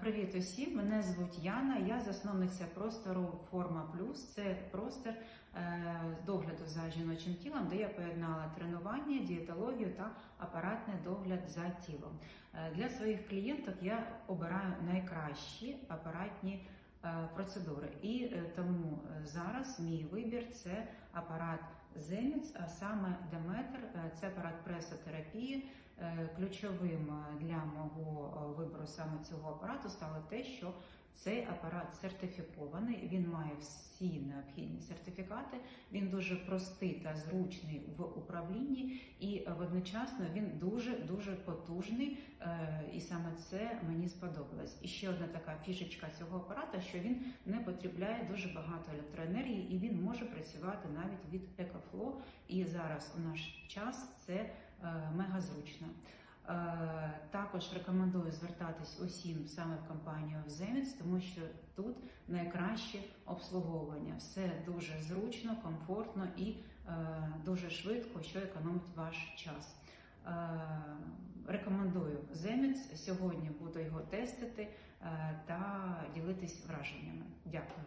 Привіт усім! Мене звуть Яна. Я засновниця простору Форма Плюс. Це простір е, догляду за жіночим тілом, де я поєднала тренування, дієтологію та апаратний догляд за тілом. Е, Для своїх клієнток я обираю найкращі апаратні е, процедури. І тому зараз мій вибір це апарат Земіц, а саме Деметр, Це апарат пресотерапії. Е, Ключовим е, для мого е, вибору саме цього апарату стало те, що цей апарат сертифікований, він має всі необхідні сертифікати, він дуже простий та зручний в управлінні, і водночасно він дуже дуже потужний. І саме це мені сподобалось. І ще одна така фішечка цього апарата, що він не потребляє дуже багато електроенергії, і він може працювати навіть від EcoFlow. І зараз у наш час це е, мега зручно. Е, Також рекомендую звертатись усім саме в компанію Земець, тому що тут найкраще обслуговування. Все дуже зручно, комфортно і е, дуже швидко, що економить ваш час. Рекомендую Земець. Сьогодні буду його тестити та ділитись враженнями. Дякую.